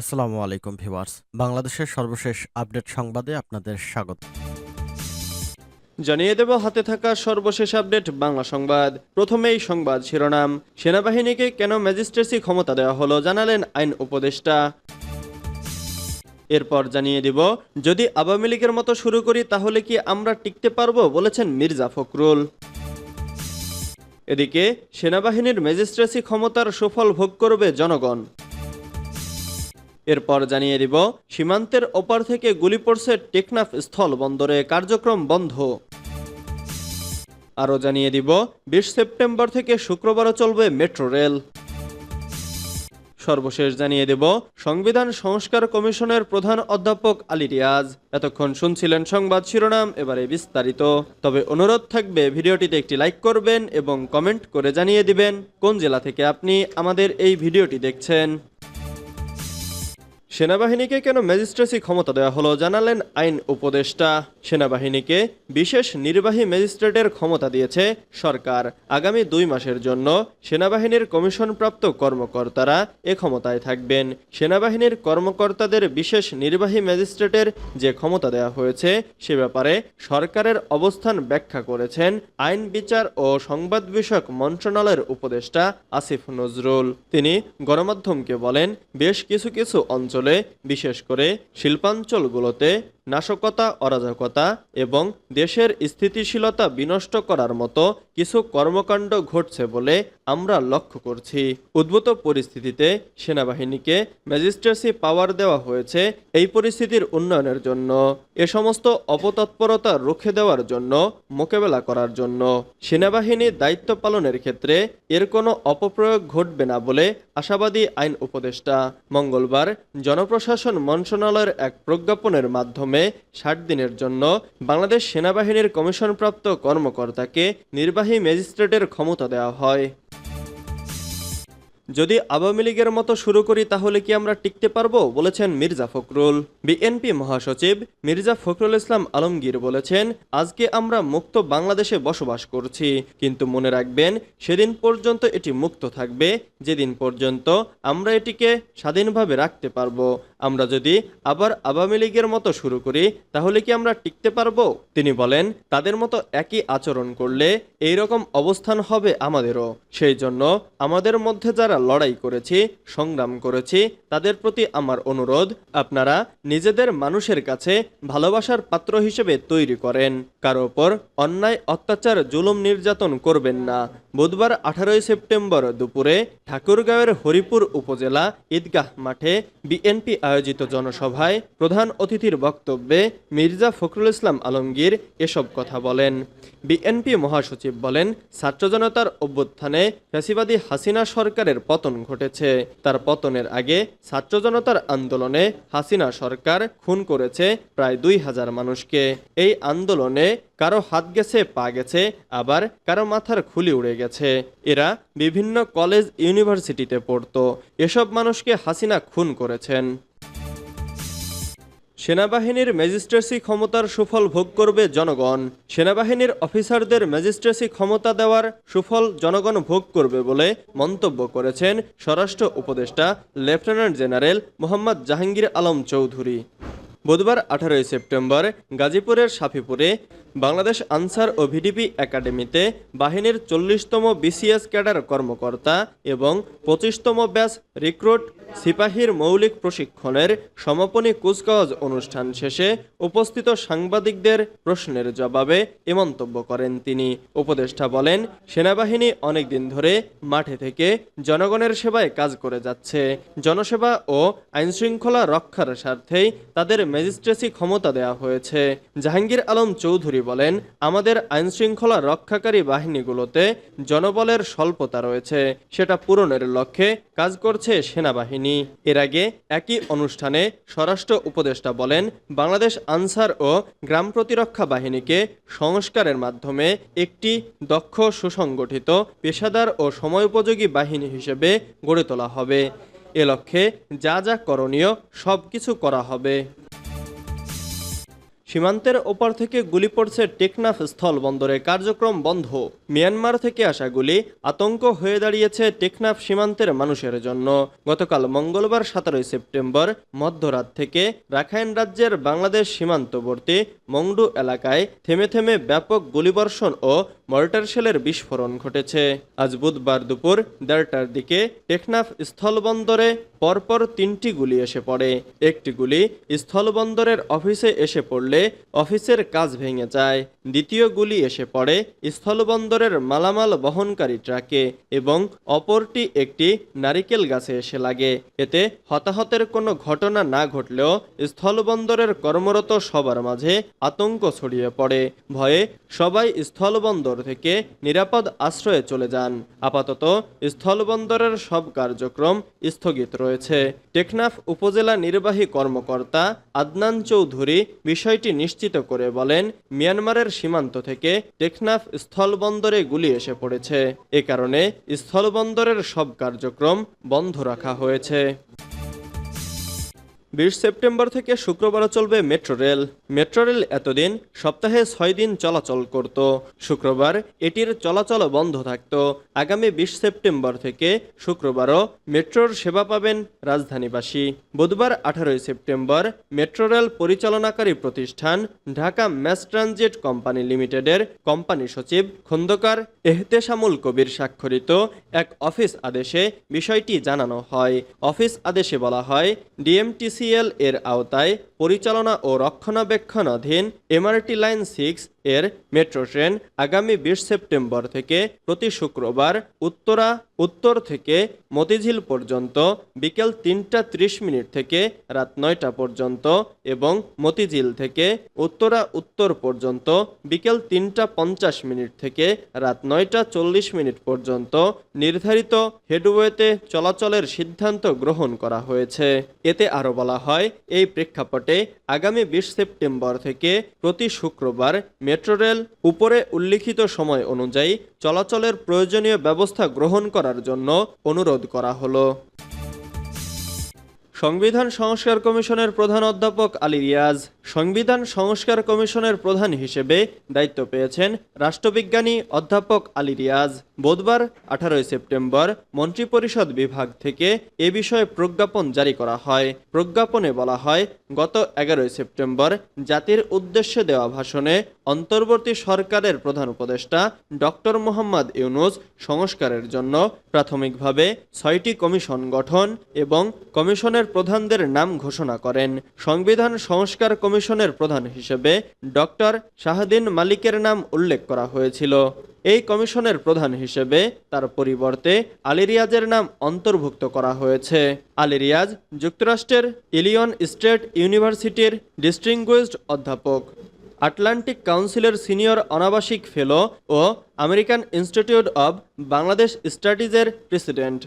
আসসালামু আলাইকুম ভিউয়ার্স। বাংলাদেশের সর্বশেষ আপডেট সংবাদে আপনাদের স্বাগত। জানিয়ে দেব, হাতে থাকা সর্বশেষ আপডেট বাংলা সংবাদ। প্রথমেই সংবাদ শিরোনাম। সেনাবাহিনীকে কেন ম্যাজিস্ট্রেসি ক্ষমতা দেওয়া হলো জানালেন আইন উপদেষ্টা। এরপর জানিয়ে দিব, যদি আওয়ামী লীগের মতো শুরু করি, তাহলে কি আমরা টিকতে পারব বলেছেন মির্জা ফখরুল। এদিকে, সেনাবাহিনীর ম্যাজিস্ট্রেসি ক্ষমতার সুফল ভোগ করবে জনগণ। এরপর জানিয়ে দিব, সীমান্তের ওপার থেকে গুলি পড়ছে টেকনাফ স্থল বন্দরে, কার্যক্রম বন্ধ। আরও জানিয়ে দিব, বিশ সেপ্টেম্বর থেকে শুক্রবারও চলবে মেট্রো রেল। সর্বশেষ জানিয়ে দেব, সংবিধান সংস্কার কমিশনের প্রধান অধ্যাপক আলী রিয়াজ। এতক্ষণ শুনছিলেন সংবাদ শিরোনাম, এবারে বিস্তারিত। তবে অনুরোধ থাকবে, ভিডিওটিতে একটি লাইক করবেন এবং কমেন্ট করে জানিয়ে দিবেন, কোন জেলা থেকে আপনি আমাদের এই ভিডিওটি দেখছেন। সেনাবাহিনীকে কেন ম্যাজিস্ট্রেসি ক্ষমতা দেওয়া হলো জানালেন আইন উপদেষ্টা। সেনাবাহিনীকে বিশেষ নির্বাহী ম্যাজিস্ট্রেটের ক্ষমতা দিয়েছে সরকার। আগামী দুই মাসের জন্য সেনাবাহিনীর কমিশনপ্রাপ্ত কর্মকর্তারা এ ক্ষমতায় থাকবেন। সেনাবাহিনীর কর্মকর্তাদের বিশেষ নির্বাহী ম্যাজিস্ট্রেটের যে ক্ষমতা দেওয়া হয়েছে সে ব্যাপারে সরকারের অবস্থান ব্যাখ্যা করেছেন আইন বিচার ও সংবাদ বিষয়ক মন্ত্রণালয়ের উপদেষ্টা আসিফ নজরুল। তিনি গণমাধ্যমকে বলেন, বেশ কিছু কিছু অঞ্চলে বিশেষ করে শিল্পাঞ্চলগুলোতে নাশকতা, অরাজকতা এবং দেশের স্থিতিশীলতা বিনষ্ট করার মতো কিছু কর্মকাণ্ড ঘটছে বলে আমরা লক্ষ্য করছি। উদ্ভূত পরিস্থিতিতে সেনাবাহিনীকে ম্যাজিস্ট্রেসি পাওয়ার দেওয়া হয়েছে এই পরিস্থিতির উন্নয়নের জন্য। এ সমস্ত অপতৎপরতা রুখে দেওয়ার জন্য, মোকাবেলা করার জন্য। সেনাবাহিনী দায়িত্ব পালনের ক্ষেত্রে এর কোনো অপপ্রয়োগ ঘটবে না বলে আশাবাদী আইন উপদেষ্টা। মঙ্গলবার জনপ্রশাসন মন্ত্রণালয়ের এক প্রজ্ঞাপনের মাধ্যমে ষাট দিনের জন্য বাংলাদেশ সেনাবাহিনীর কমিশনপ্রাপ্ত কর্মকর্তাকে নির্বাহী ম্যাজিস্ট্রেটের ক্ষমতা দেওয়া হয়। যদি আওয়ামী লীগের মতো শুরু করি তাহলে কি আমরা টিকতে পারব? বলেছেন মির্জা ফখরুল। বিএনপি মহাসচিব মির্জা ফখরুল ইসলাম আলমগীর বলেছেন, আজকে আমরা মুক্ত বাংলাদেশে বসবাস করছি। কিন্তু মনে রাখবেন, সেদিন পর্যন্ত এটি মুক্ত থাকবে, যেদিন পর্যন্ত আমরা এটিকে স্বাধীনভাবে রাখতে পারব। আমরা যদি আবার আওয়ামী লীগের মতো শুরু করি, তাহলে কি আমরা টিকতে পারব? তিনি বলেন, তাদের মতো একই আচরণ করলে এই রকম অবস্থান হবে আমাদেরও। সেই জন্য আমাদের মধ্যে যারা লড়াই করেছি, সংগ্রাম করেছি, তাদের প্রতি আমার অনুরোধ, আপনারা নিজেদের মানুষের কাছে ভালোবাসার পাত্র হিসেবে তৈরি করেন। কারও ওপর অন্যায়, অত্যাচার, জুলুম নির্যাতন করবেন না। বুধবার আঠারোই সেপ্টেম্বর দুপুরে ঠাকুরগাঁওয়ের হরিপুর উপজেলা ঈদগাহ মাঠে বিএনপি আয়োজিত জনসভায় প্রধান অতিথির বক্তব্যে মির্জা ফখরুল ইসলাম আলমগীর এসব কথা বলেন। বিএনপি মহাসচিব বলেন, ছাত্র জনতার অভ্যুত্থানে ফ্যাসিবাদী হাসিনা সরকারের পতন ঘটেছে। তার পতনের আগে ছাত্র জনতার আন্দোলনে হাসিনা সরকার খুন করেছে প্রায় দুই হাজার মানুষকে। এই আন্দোলনে কারও হাত গেছে, পা গেছে, আবার কারও মাথার খুলি উড়ে গেছে। এরা বিভিন্ন কলেজ, ইউনিভার্সিটিতে পড়তো। এসব মানুষকে হাসিনা খুন করেছেন। সেনাবাহিনীর ম্যাজিস্ট্রেসি ক্ষমতার সুফল ভোগ করবে জনগণ। সেনাবাহিনীর অফিসারদের ম্যাজিস্ট্রেসি ক্ষমতা দেওয়ার সুফল জনগণ ভোগ করবে বলে মন্তব্য করেছেন স্বরাষ্ট্র উপদেষ্টা, লেফটেন্যান্ট জেনারেল মোহাম্মদ জাহাঙ্গীর আলম চৌধুরী। বুধবার আঠারোই সেপ্টেম্বর গাজীপুরের সাফিপুরে বাংলাদেশ আনসার ও ভিডিপি একাডেমিতে বাহিনীর চল্লিশতম বিসিএস ক্যাডার কর্মকর্তা এবং পঁচিশতম ব্যাচ রিক্রুট সিপাহীর মৌলিক প্রশিক্ষণের সমাপনী কুচকাওয়াজ অনুষ্ঠান শেষে উপস্থিত সাংবাদিকদের প্রশ্নের জবাবে এ মন্তব্য করেন তিনি। উপদেষ্টা বলেন, সেনাবাহিনী অনেকদিন ধরে মাঠে থেকে জনগণের সেবায় কাজ করে যাচ্ছে। জনসেবা ও আইনশৃঙ্খলা রক্ষার স্বার্থেই তাদের ম্যাজিস্ট্রেসি ক্ষমতা দেওয়া হয়েছে। জাহাঙ্গীর আলম চৌধুরী বলেন, আমাদের আইনশৃঙ্খলা রক্ষাকারী বাহিনীগুলোতে জনবলের স্বল্পতা রয়েছে। সেটা পূরণের লক্ষ্যে কাজ করছে সেনাবাহিনী। এর আগে একই অনুষ্ঠানে স্বরাষ্ট্র উপদেষ্টা বলেন, বাংলাদেশ আনসার ও গ্রাম প্রতিরক্ষা বাহিনীকে সংস্কারের মাধ্যমে একটি দক্ষ, সুসংগঠিত, পেশাদার ও সময়োপযোগী বাহিনী হিসেবে গড়ে তোলা হবে। এ লক্ষ্যে যা যা করণীয় সব কিছু করা হবে। সীমান্তের ওপার থেকে গুলি পড়ছে টেকনাফ স্থল বন্দরে। কার্যক্রম বন্ধ। মিয়ানমার থেকে আসা গুলি আতঙ্ক হয়ে দাঁড়িয়েছে টেকনাফ সীমান্তের মানুষের জন্য। গতকাল মঙ্গলবার সতেরোই সেপ্টেম্বর মধ্যরাত থেকে রাখাইন রাজ্যের বাংলাদেশ সীমান্তবর্তী মংডু এলাকায় থেমে থেমে ব্যাপক গুলিবর্ষণ ও মর্টার শেলের বিস্ফোরণ ঘটেছে। আজ বুধবার দুপুর দেড়টার দিকে টেকনাফ স্থলবন্দরে পরপর তিনটি গুলি এসে পড়ে। একটি গুলি স্থলবন্দরের অফিসে এসে পড়লে অফিসের কাজ ভেঙে যায়। দ্বিতীয় গুলি এসে পড়ে স্থলবন্দরের মালামাল বহনকারী ট্রাকে এবং অপরটি একটি নারিকেল গাছে এসে লাগে। এতে হতাহতের কোনো ঘটনা না ঘটলেও স্থলবন্দরের কর্মরত সবার মাঝে আতঙ্ক ছড়িয়ে পড়ে। ভয়ে সবাই স্থলবন্দর থেকে নিরাপদ আশ্রয়ে চলে যান। আপাতত স্থলবন্দরের সব কার্যক্রম স্থগিত রয়েছে টেকনাফ উপজেলা নির্বাহী কর্মকর্তা আদনান চৌধুরী বিষয়টি নিশ্চিত করে বলেন, মিয়ানমারের সীমান্ত থেকে টেকনাফ স্থলবন্দরে গুলি এসে পড়েছে। এ কারণে স্থলবন্দরের সব কার্যক্রম বন্ধ রাখা হয়েছে। বিশ সেপ্টেম্বর থেকে শুক্রবারও চলবে মেট্রো রেল। মেট্রো রেল এতদিন সপ্তাহে ছয় দিন চলাচল করত। শুক্রবার এটির চলাচল বন্ধ থাকত। আগামী বিশ সেপ্টেম্বর থেকে শুক্রবারও মেট্রোর সেবা পাবেন রাজধানীবাসী। বুধবার আঠারোই সেপ্টেম্বর মেট্রো রেল পরিচালনাকারী প্রতিষ্ঠান ঢাকা ম্যাস ট্রানজিট কোম্পানি লিমিটেডের কোম্পানি সচিব খন্দকার এহতেশামুল কবির স্বাক্ষরিত এক অফিস আদেশে বিষয়টি জানানো হয়। অফিস আদেশে বলা হয় এর আওতায় পরিচালনা ও রক্ষণাবেক্ষণাধীন এমআরটি লাইন সিক্স এর মেট্রো ট্রেন আগামী বিশ সেপ্টেম্বর থেকে প্রতি শুক্রবার উত্তরা, উত্তর থেকে মতিঝিল পর্যন্ত বিকেল তিনটা ত্রিশ মিনিট থেকে রাত নয়টা পর্যন্ত এবং মতিঝিল থেকে উত্তরা, উত্তর পর্যন্ত বিকেল তিনটা পঞ্চাশ মিনিট থেকে রাত নয়টা চল্লিশ মিনিট পর্যন্ত নির্ধারিত হেডওয়েতে চলাচলের সিদ্ধান্ত গ্রহণ করা হয়েছে। এতে আরও বলা হয়, এই প্রেক্ষাপটে আগামী বিশ সেপ্টেম্বর থেকে প্রতি শুক্রবার মেট্রো রেল উপরে উল্লিখিত সময় অনুযায়ী চলাচলের প্রয়োজনীয় ব্যবস্থা গ্রহণ করার জন্য অনুরোধ করা হলো। সংবিধান সংস্কার কমিশনের প্রধান অধ্যাপক আলী রিয়াজ সংবিধান সংস্কার কমিশনের প্রধান হিসেবে দায়িত্ব পেয়েছেন রাষ্ট্রবিজ্ঞানী অধ্যাপক আলী রিয়াজ। বুধবার, আঠারোই সেপ্টেম্বর, মন্ত্রিপরিষদ বিভাগ থেকে এ বিষয়ে প্রজ্ঞাপন জারি করা হয়। প্রজ্ঞাপনে বলা হয়, গত এগারোই সেপ্টেম্বর জাতির উদ্দেশ্যে দেওয়া ভাষণে অন্তর্বর্তী সরকারের প্রধান উপদেষ্টা ডক্টর মোহাম্মদ ইউনুস সংস্কারের জন্য প্রাথমিকভাবে ছয়টি কমিশন গঠন এবং কমিশনের প্রধানদের নাম ঘোষণা করেন। সংবিধান সংস্কার কমিশনের প্রধান হিসেবে ডক্টর শাহদিন মালিকের নাম উল্লেখ করা হয়েছিল। এই কমিশনের প্রধান হিসেবে তার পরিবর্তে আলী রিয়াজের নাম অন্তর্ভুক্ত করা হয়েছে। আলী রিয়াজ যুক্তরাষ্ট্রের ইলিয়ন স্টেট ইউনিভার্সিটির ডিস্ট্রিংগুইজড অধ্যাপক, আটলান্টিক কাউন্সিলের সিনিয়র অনাবাসিক ফেলো ও আমেরিকান ইনস্টিটিউট অব বাংলাদেশ স্টাডিজের প্রেসিডেন্ট।